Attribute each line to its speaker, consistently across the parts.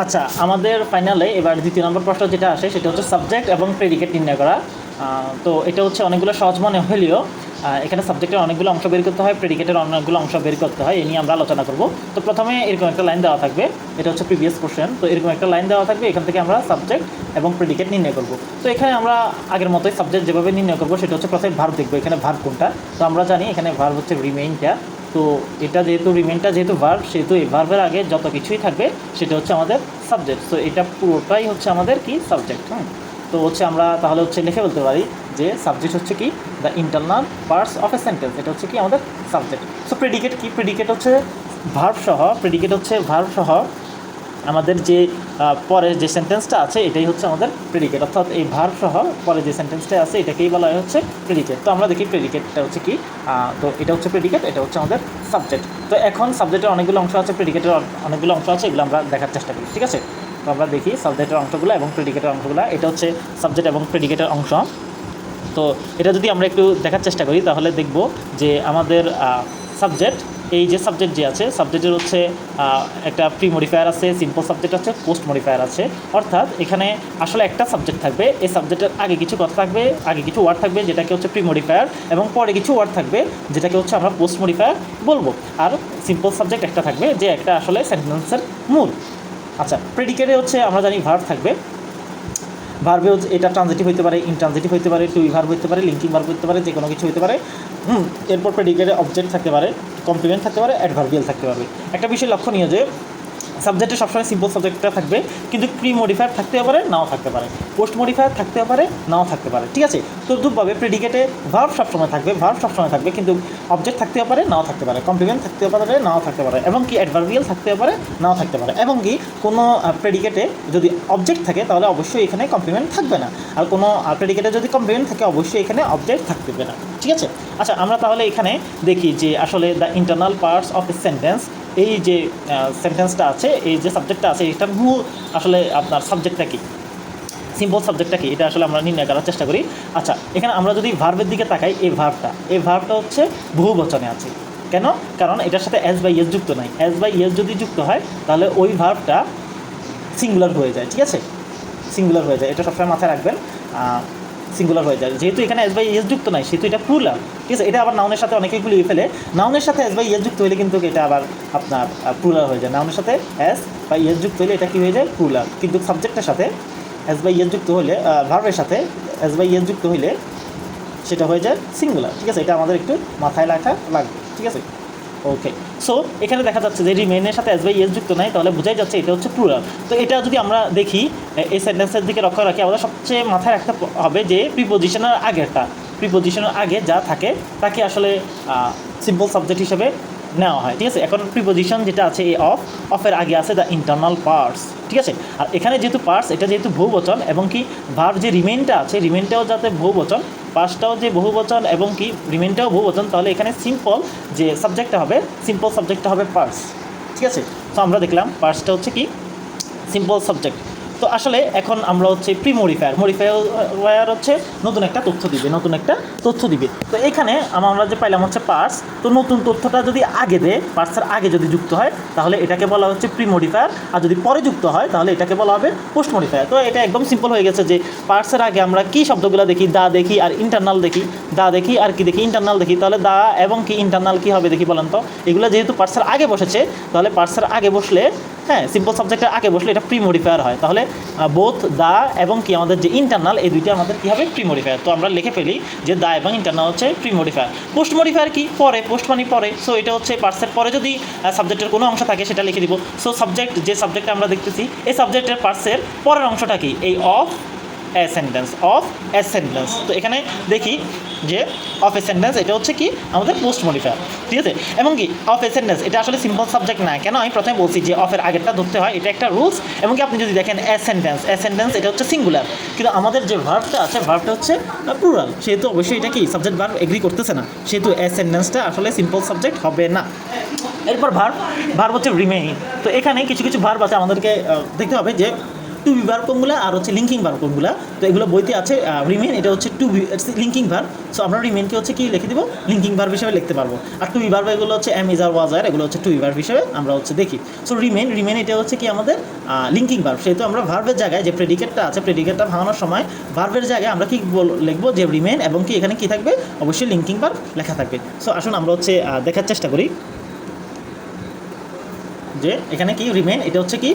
Speaker 1: আচ্ছা আমাদের ফাইনালে এবার দ্বিতীয় নম্বর প্রশ্ন যেটা আসে, সেটা হচ্ছে সাবজেক্ট এবং প্রেডিকেট নির্ণয় করা। তো এটা হচ্ছে অনেকগুলো সহজ মনে হলেও এখানে সাবজেক্টের অনেকগুলো অংশ বের করতে হয় প্রেডিকেটের অনেকগুলো অংশ বের করতে হয়, এ নিয়ে আমরা আলোচনা করব। তো প্রথমে এরকম একটা লাইন দেওয়া থাকবে, এটা হচ্ছে প্রিভিয়াস কোশ্চেন তো এরকম একটা লাইন দেওয়া থাকবে, এখান থেকে আমরা সাবজেক্ট এবং প্রেডিকেট নির্ণয় করব। তো এখানে আমরা আগের মতোই সাবজেক্ট যেভাবে নির্ণয় করব, সেটা হচ্ছে প্রথমে ভার্ব দেখব, এখানে ভার্ব কোনটা? তো আমরা জানি এখানে ভার্ব হচ্ছে রিমেইনটা তো এটা যেহেতু রিমেনটা যেহেতু ভার্ব সেহেতু এই ভার্বের আগে যত কিছুই থাকবে, সেটা হচ্ছে আমাদের সাবজেক্ট তো এটা পুরোটাই হচ্ছে আমাদের কি? সাবজেক্ট হ্যাঁ তো হচ্ছে আমরা তাহলে হচ্ছে লিখে বলতে পারি যে সাবজেক্ট হচ্ছে কি? The internal parts of a sentence এটা হচ্ছে কি? আমাদের সাবজেক্ট সো প্রেডিকেট কি? প্রেডিকেট হচ্ছে ভার্ব সহ প্রেডিকেট হচ্ছে ভার্ব সহ আমাদের যে পরে যে সেন্টেন্সটা আছে, এটাই হচ্ছে আমাদের প্রেডিকেট অর্থাৎ এই ভার্ব সহ পরে যে সেন্টেন্সটা আছে, এটাকেই বলা হয় হচ্ছে প্রেডিকেট তো আমরা দেখি প্রেডিকেটটা হচ্ছে কি? তো এটা হচ্ছে প্রেডিকেট এটা হচ্ছে আমাদের সাবজেক্ট তো এখন সাবজেক্টের অনেকগুলো অংশ আছে প্রেডিকেটের অনেকগুলো অংশ আছে, এগুলো আমরা দেখার চেষ্টা করি, ঠিক আছে? তো আমরা দেখি সাবজেক্টের অংশগুলো এবং প্রেডিকেটের অংশগুলো। এটা হচ্ছে সাবজেক্ট এবং প্রেডিকেটের অংশ। তো এটা যদি আমরা একটু দেখার চেষ্টা করি, তাহলে দেখব যে আমাদের সাবজেক্ট এই যে সাবজেক্ট যে আছে সাবজেক্টের হচ্ছে একটা প্রি মডিফায়ার আছে সিম্পল সাবজেক্ট আছে পোস্ট মডিফায়ার আছে। অর্থাৎ এখানে আসলে একটা সাবজেক্ট থাকবে, এই সাবজেক্টের আগে কিছু কথা থাকবে, আগে কিছু ওয়ার্ড থাকবে যেটাকে হচ্ছে প্রি মডিফায়ার এবং পরে কিছু ওয়ার্ড থাকবে যেটাকে হচ্ছে আমরা পোস্ট মডিফায়ার বলব। আর সিম্পল সাবজেক্ট একটা থাকবে যে একটা আসলে সেন্টেন্সের মূল। আচ্ছা প্রেডিকেটে হচ্ছে আমরা জানি ভার্ব থাকবে। ভার্বে হচ্ছে এটা ট্রানজিটিভ হতে পারে ইনট্রানজিটিভ হতে পারে টুই ভার্ব হতে পারে লিঙ্কিং ভার্ব হতে পারে, যে কোনো কিছু হতে পারে। হুম, এরপর প্রেডিকেটের অবজেক্ট থাকতে পারে কমপ্লিমেন্ট থাকতে পারে অ্যাডভার্বিয়াল থাকতে পারবে। একটা বিষয় লক্ষণীয় যে সাবজেক্টে সবসময় সিম্পল সাবজেক্টটা থাকবে, কিন্তু প্রি মডিফায়ার থাকতে পারে, নাও থাকতে পারে। পোস্ট মডিফায়ার থাকতে পারে, নাও থাকতে পারে, ঠিক আছে? তো দুভাবে প্রেডিকেটে ভার্ব সবসময় থাকবে ভার্ব সবসময় থাকবে, কিন্তু অবজেক্ট থাকতে পারে, নাও থাকতে পারে কমপ্লিমেন্ট থাকতে পারে, নাও থাকতে পারে, এবং কি অ্যাডভার্বিয়াল থাকতে পারে, নাও থাকতে পারে, এবং কি কোনো প্রেডিকেটে যদি অবজেক্ট থাকে, তাহলে অবশ্যই এখানে কমপ্লিমেন্ট থাকবে না। আর কোনো প্রেডিকেটে যদি কমপ্লিমেন্ট থাকে, অবশ্যই এখানে অবজেক্ট থাকবে না, ঠিক আছে? আচ্ছা আমরা তাহলে এখানে দেখি যে আসলে the internal parts of a sentence এই যে সেন্টেন্সটা আছে, এই যে সাবজেক্টটা আছে এটার মূল আসলে আপনার সাবজেক্টটা কি? সিম্পল সাবজেক্টটা কি? এটা আসলে আমরা নির্ণয় করার চেষ্টা করি। আচ্ছা এখানে আমরা যদি ভার্বের দিকে তাকাই, এই ভার্বটা এই ভার্বটা হচ্ছে বহু বচনে আছে। কেন? কারণ এটার সাথে এস বাই এস যুক্ত নাই। এস বাই এস যদি যুক্ত হয়, তাহলে ওই ভার্বটা সিঙ্গুলার হয়ে যায়, ঠিক আছে? সিঙ্গুলার হয়ে যায়। এটা সবসময় মাথায় রাখবেন। সিঙ্গুলার হয়ে যায়। যেহেতু এখানে এস বাই এস যুক্ত নাই, সেহেতু এটা প্লুরাল ঠিক আছে? এটা আবার নাউনের সাথে অনেকেই গুলিয়ে ফেলে। নাউনের সাথে এস বাই এস যুক্ত হলে কিন্তু এটা আবার আপনার প্লুরাল হয়ে যায়। নাউনের সাথে এস বা এস যুক্ত হলে এটা কী হয়ে যায়? প্লুরাল কিন্তু সাবজেক্টের সাথে এস বাই এস যুক্ত হলে ভার্বের সাথে এস বাই এস যুক্ত হইলে সেটা হয়ে যায় সিঙ্গুলার ঠিক আছে? এটা আমাদের একটু মাথায় রাখা লাগবে। ঠিক আছে? ওকে সো এখানে দেখা যাচ্ছে যে রিমেনের সাথে এস বাই এস যুক্ত নাই, তাহলে বোঝাই যাচ্ছে এটা হচ্ছে প্লুরাল তো এটা যদি আমরা দেখি এই সেন্টেন্সের দিকে লক্ষ্য রাখি, আমাদের সবচেয়ে মাথায় রাখতে হবে যে প্রিপোজিশনের আগেরটা প্রিপোজিশনের আগে যা থাকে, তাকে আসলে সিম্পল সাবজেক্ট হিসেবে নেওয়া হয়, ঠিক আছে? এখন প্রিপোজিশন যেটা আছে, এই অফ অফের আগে আছে দ্য ইন্টারনাল পার্টস ঠিক আছে? আর এখানে যেহেতু পার্টস এটা যেহেতু বহুবচন, এবং কি ভার যে রিমেনটা আছে রিমেনটাও যাতে বহুবচন পার্টসটাও যে বহু বচন এবং কি রিমেনটাও বহুবচন, তাহলে এখানে সিম্পল যে সাবজেক্টটা হবে সিম্পল সাবজেক্টটা হবে পার্স ঠিক আছে? তো আমরা দেখলাম পার্সটা হচ্ছে কি? সিম্পল সাবজেক্ট তো আসলে এখন আমরা হচ্ছে প্রি মডিফায়ার মডিফায়ার হচ্ছে নতুন একটা তথ্য দিবে, নতুন একটা তথ্য দিবে। তো এখানে আমরা যে পাইলাম হচ্ছে পার্স তো নতুন তথ্যটা যদি আগে দেয় পার্সের আগে যদি যুক্ত হয়, তাহলে এটাকে বলা হচ্ছে প্রি মডিফায়ার আর যদি পরে যুক্ত হয়, তাহলে এটাকে বলা হবে পোস্ট মডিফায়ার তো এটা একদম সিম্পল হয়ে গেছে যে পার্সের আগে আমরা কি শব্দগুলো দেখি, দা দেখি আর ইন্টারনাল দেখি। দা দেখি আর কি দেখি ইন্টারনাল দেখি। তাহলে দা এবং কি ইন্টারনাল কি হবে দেখি বলেন তো? এগুলো যেহেতু পার্সের আগে বসেছে, তাহলে পার্সের আগে বসলে হ্যাঁ সিম্পল সাবজেক্টের আগে বসলে এটা প্রি মডিফায়ার হয়। তাহলে বোথ দা এবং কি আমাদের যে ইন্টারনাল এই দুইটা আমাদের কী হবে? প্রি মডিফায়ার তো আমরা লিখে ফেলি যে দা এবং ইন্টারনাল হচ্ছে প্রি মডিফায়ার পোস্ট মডিফায়ার কি? পরে পোস্ট মানে পরে। সো এটা হচ্ছে পার্সের পরে যদি সাবজেক্টের কোনো অংশ থাকে, সেটা লিখে দিব। সো সাবজেক্ট যে সাবজেক্টটা আমরা দেখতেছি, এই সাবজেক্টের পার্সের পরের অংশটা কি? এই of a sentence of a sentence তো এখানে দেখি যে অফ এ সেন্টেন্স এটা হচ্ছে কি? আমাদের পোস্ট মডিফায়ার ঠিক আছে? এবং কি অফ এ সেন্টেন্স এটা আসলে সিম্পল সাবজেক্ট না। কেন? আমি প্রথমে বলছি যে অফের আগেরটা ধরতে হয়, এটা একটা রুলস এবং কি আপনি যদি দেখেন এ সেন্টেন্স এটা হচ্ছে সিঙ্গুলার কিন্তু আমাদের যে ভার্বটা আছে ভার্বটা হচ্ছে প্লুরাল সেহেতু অবশ্যই এটা কি সাবজেক্ট ভার্ব এগ্রি করতেছে না। সেহেতু এ সেন্টেন্সটা আসলে সিম্পল সাবজেক্ট হবে না। এরপর ভার্ব ভার্ব হচ্ছে রিমেইন তো এখানে কিছু কিছু ভার্ব আছে আমাদেরকে দেখতে হবে যে টু বি ভার্ব কোনগুলো আর হচ্ছে লিঙ্কিং ভার্ব কোনগুলো তো এগুলো বইতে আছে রিমেন এটা হচ্ছে to be linking verb so আমরা রিমেনকে হচ্ছে কি লিখে দিব? লিঙ্কিং ভার্ব হিসেবে লিখতে পারব। আর টু বি ভার্ব এগুলো হচ্ছে এম ইজ আর ওয়াজ আর এগুলো হচ্ছে টু বি ভার্ব হিসেবে আমরা হচ্ছে দেখি। সো রিমেন রিমেন এটা হচ্ছে কি আমাদের লিঙ্কিং ভার্ব সেহেতু আমরা ভার্বের জায়গায় যে প্রেডিকেটটা আছে প্রেডিকেটটা ভাঙানোর সময় ভার্বের জায়গায় আমরা কি লিখব যে রিমেন এবং কি এখানে কি থাকবে? অবশ্যই লিঙ্কিং ভার্ব লেখা থাকবে। সো আসুন আমরা হচ্ছে দেখার চেষ্টা করি। যে এখানে কি রিমেন এটা হচ্ছে কি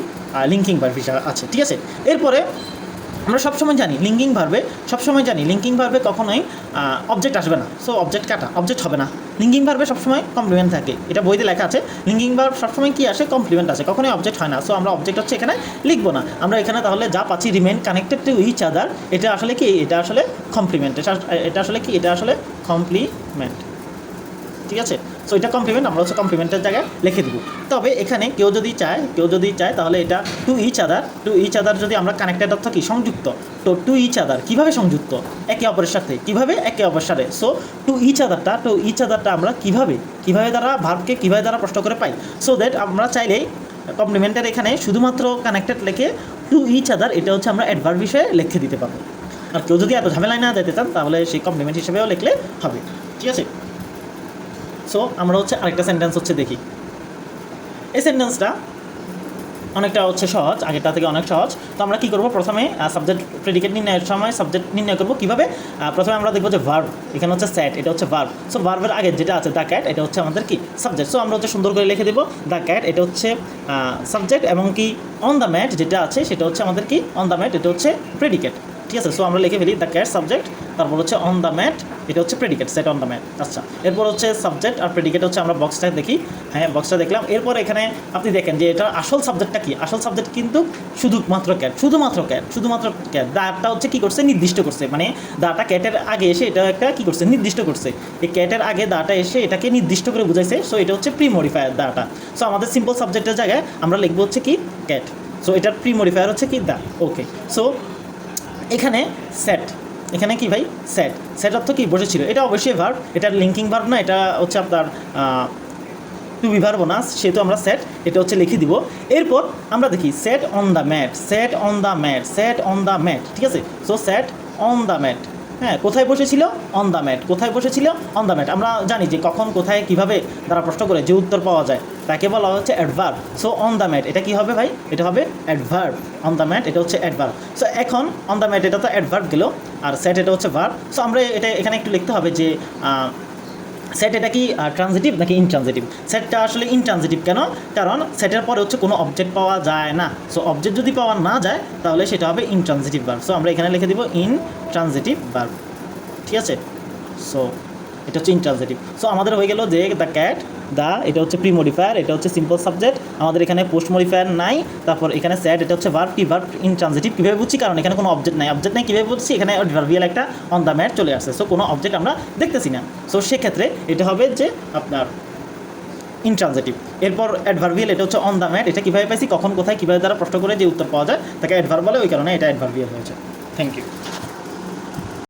Speaker 1: লিঙ্কিং ভার্ব আছে, ঠিক আছে? এরপরে আমরা সবসময় জানি লিঙ্কিং ভার্বে সবসময় জানি লিঙ্কিং ভার্বে কখনোই অবজেক্ট আসবে না। সো অবজেক্ট কাটা অবজেক্ট হবে না। লিঙ্কিং ভার্বে সবসময় কমপ্লিমেন্ট থাকে। এটা বইতে লেখা আছে লিঙ্কিং ভার্ব সবসময় কী আসে? কমপ্লিমেন্ট আসে, কখনোই অবজেক্ট হয় না। সো আমরা অবজেক্ট হচ্ছে এখানে লিখব না। আমরা এখানে তাহলে যা পাচ্ছি remain connected to each other এটা আসলে কি? এটা আসলে কমপ্লিমেন্ট এটা আসলে কি? এটা আসলে কমপ্লিমেন্ট ঠিক আছে? সো এটা কমপ্লিমেন্ট আমরা হচ্ছে কমপ্লিমেন্টের জায়গায় লিখে দেবো। তবে এখানে কেউ যদি চায়, কেউ যদি চায়, তাহলে এটা to each other to each other যদি আমরা কানেক্টেড অর্থ কি? সংযুক্ত। তো টু ইচ আদার কীভাবে সংযুক্ত? একে অপরের সাথে। কীভাবে? একে অপরের সাথে। সো টু ইচ আদারটা টু ইচ আদারটা আমরা কীভাবে কীভাবে দ্বারা ভার্বকে কীভাবে দ্বারা প্রশ্ন করে পাই? সো দ্যাট আমরা চাইলেই কমপ্লিমেন্টের এখানে শুধুমাত্র কানেক্টেড লেখে টু ইচ আদার এটা হচ্ছে আমরা অ্যাডভার্ব বিষয়ে লিখে দিতে পারব। আর কেউ যদি এত ঝামেলায় না যেতে চান, তাহলে সেই কমপ্লিমেন্ট হিসেবেও লিখলে হবে। ঠিক আছে? সো আমরা হচ্ছে আরেকটা সেন্টেন্স হচ্ছে দেখি। এই সেন্টেন্সটা অনেকটা হচ্ছে সহজ, আগেরটা থেকে অনেক সহজ। তো আমরা কী করব? প্রথমে সাবজেক্ট প্রেডিকেট নির্ণয়ের সময় সাবজেক্ট নির্ণয় করব কীভাবে? প্রথমে আমরা দেখব যে ভার্ব এখানে হচ্ছে স্যাট এটা হচ্ছে ভার্ব সো ভার্বের আগে যেটা আছে দ্য ক্যাট এটা হচ্ছে আমাদের কি? সাবজেক্ট সো আমরা হচ্ছে সুন্দর করে লিখে দেবো দ্য ক্যাট এটা হচ্ছে সাবজেক্ট এবং কি অন দ্য ম্যাট যেটা আছে, সেটা হচ্ছে আমাদের কি? অন দ্য ম্যাট এটা হচ্ছে প্রেডিকেট ঠিক আছে? সো আমরা লিখে ফেলি দ্য ক্যাট সাবজেক্ট তারপর হচ্ছে অন দ্য ম্যাট এটা হচ্ছে predicate sat on the mat আচ্ছা। এরপর হচ্ছে সাবজেক্ট আর প্রেডিকেট হচ্ছে আমরা বক্সটা দেখি। হ্যাঁ বক্সটা দেখলাম। এরপর এখানে আপনি দেখেন যে এটা আসল সাবজেক্টটা কি? আসল সাবজেক্ট কিন্তু শুধুমাত্র ক্যাট শুধুমাত্র ক্যাট শুধুমাত্র ক্যাট দাটা হচ্ছে কি করছে? নির্দিষ্ট করছে। মানে দাটা ক্যাটের আগে এসে এটা একটা কি করছে? নির্দিষ্ট করছে। এই ক্যাটের আগে দাটা এসে এটাকে নির্দিষ্ট করে বুঝাইছে। সো এটা হচ্ছে প্রি মডিফায়ার দাটা সো আমাদের সিম্পল সাবজেক্টের জায়গায় আমরা লিখব হচ্ছে কি? ক্যাট সো এটার প্রি মডিফায়ার হচ্ছে কি? দা ওকে সো এখানে সেট এখানে কি ভাই? সেট সেট অর্থ কি? বসেছিল। এটা অবশ্যই ভার্ব এটা লিঙ্কিং ভার্ব না, এটা হচ্ছে আপনার টু বি না, সেহেতু আমরা সেট এটা হচ্ছে লিখে দিব। এরপর আমরা দেখি sat on the mat sat on the mat sat on the mat ঠিক আছে? So sat on the mat হ্যাঁ কোথায় বসেছিল? অন দ্য ম্যাট কোথায় বসেছিল? অন দ্য ম্যাট আমরা জানি যে কখন, কোথায়, কীভাবে তারা প্রশ্ন করে যে উত্তর পাওয়া যায়। তাকে বলা হচ্ছে adverb so on the mat এটা কি হবে ভাই? এটা হবে অ্যাডভার্ব অন দ্য ম্যাট এটা হচ্ছে অ্যাডভার্ব সো এখন অন দ্য ম্যাট এটা তো অ্যাডভার্ব গেল, আর সেট এটা হচ্ছে ভার্ব সো আমরা এটা এখানে একটু লিখতে হবে যে সেট এটা কি ট্রানজিটিভ নাকি ইনট্রানজিটিভ সেটটা আসলে ইনট্রানজিটিভ কেন? কারণ সেটের পরে হচ্ছে কোনো অবজেক্ট পাওয়া যায় না। সো অবজেক্ট যদি পাওয়া না যায়, তাহলে সেটা হবে ইনট্রানজিটিভ ভার্ব সো আমরা এখানে লিখে দিব ইন ট্রানজিটিভ ভার্ব ঠিক আছে? সো এটা হচ্ছে ইনট্রানজিটিভ সো আমাদের হয়ে গেল যে দ্য ক্যাট দা, এটা হচ্ছে প্রি মডিফায়ার এটা হচ্ছে সিম্পল সাবজেক্ট আমাদের এখানে পোস্ট মডিফায়ার নাই, তারপর এখানে স্যাড এটা হচ্ছে ভার্ব কি ভার্ব ইনট্রানজিটিভ কীভাবে বুঝছি? কারণ এখানে কোনো অবজেক্ট নাই অবজেক্ট নাই, কীভাবে বুঝছি? এখানে ভার্বিয়াল একটা অন দ্য ম্যাট চলে আসছে সো কোনো অবজেক্ট আমরা দেখতেছি না। সো সেক্ষেত্রে এটা হবে যে আপনার ইনট্রানজিটিভ এরপর অ্যাডভার্বিয়াল এটা হচ্ছে অন দ্য ম্যাট এটা কীভাবে পাইছি? কখন, কোথায়, কীভাবে তারা প্রশ্ন করে যে উত্তর পাওয়া যায়, তাকে অ্যাডভার্ব বলে, ওই কারণে এটা অ্যাডভার্বিয়াল হয়েছে। Thank you